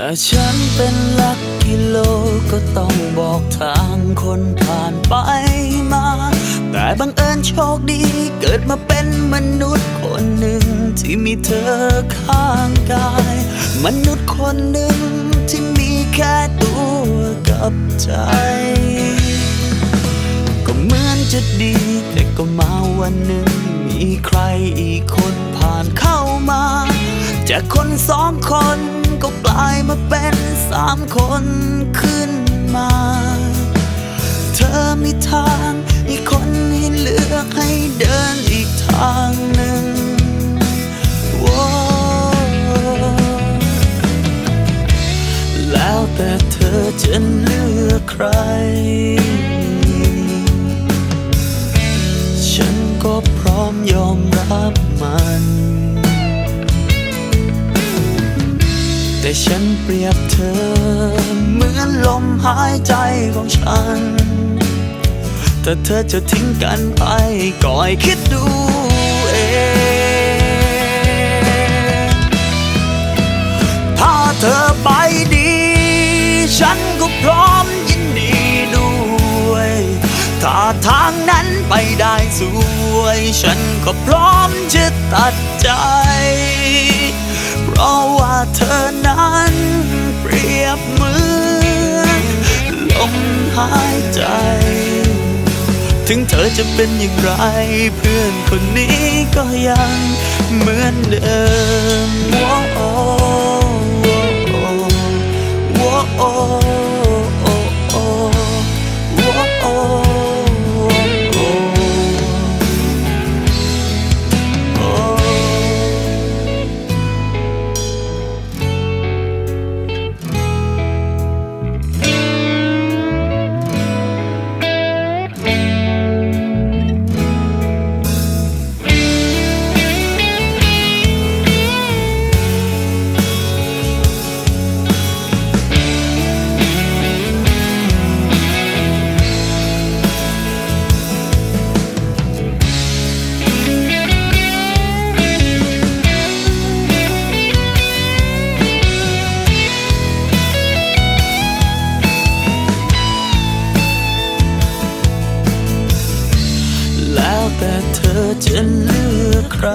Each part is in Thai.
แต่ฉันเป็นหลักกิโลก็ต้องบอกทางคนผ่านไปมา แต่บังเอิญโชคดีเกิดมาเป็นมนุษย์คนหนึ่งที่มีเธอข้างกาย มนุษย์คนหนึ่งที่มีแค่ตัวกับใจ ก็เหมือนจะดี แต่ก็มาวันหนึ่งมีใครอีกคนผ่านเข้ามา จากคนสองคนามคนขึ้นมา เธอมีทางอีกคนให้เลือกให้เดินอีกทางหนึ่งว้แล้วแต่เธอจะเลือกใคร ฉันก็พร้อมยอมรับมัน แต่ฉันเปรียบเธอ เหมือนลมหายใจของฉันถ้าเธอจะทิ้งกันไปก็ให้คิดดูเองถ้าเธอไปดี ฉันก็พร้อมยินดีด้วย ถ้าทางนั้นไปได้สวย ฉันก็พร้อมจะตัดใจ เพราะว่าเธอายใจ ถึงเธอจะเป็นอย่างไร เพื่อนคนนี้ก็ยังเหมือนเดิมโว้โอ้โอ้โอ้ แต่เธอจะเลือกใคร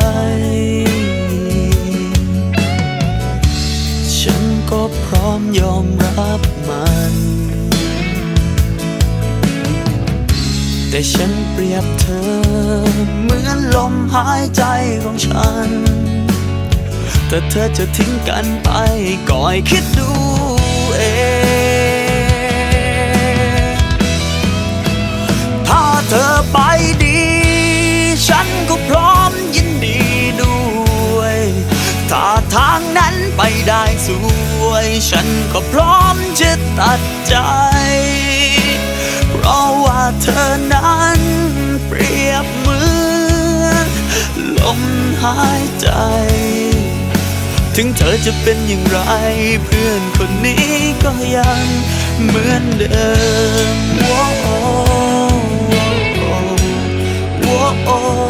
ฉันก็พร้อมยอมรับมัน แต่ฉันเปรียบเธอ เหมือนลมหายใจของฉันถ้าเธอจะทิ้งกันไปก็ให้คิดดู ทางนั้นไปได้สวย ฉันก็พร้อมจะตัดใจ เพราะว่าเธอนั้นเปรียบเหมือนลมหายใจ ถึงเธอจะเป็นอย่างไร เพื่อนคนนี้ก็ยังเหมือนเดิมโว้โอ้โอ้โอ้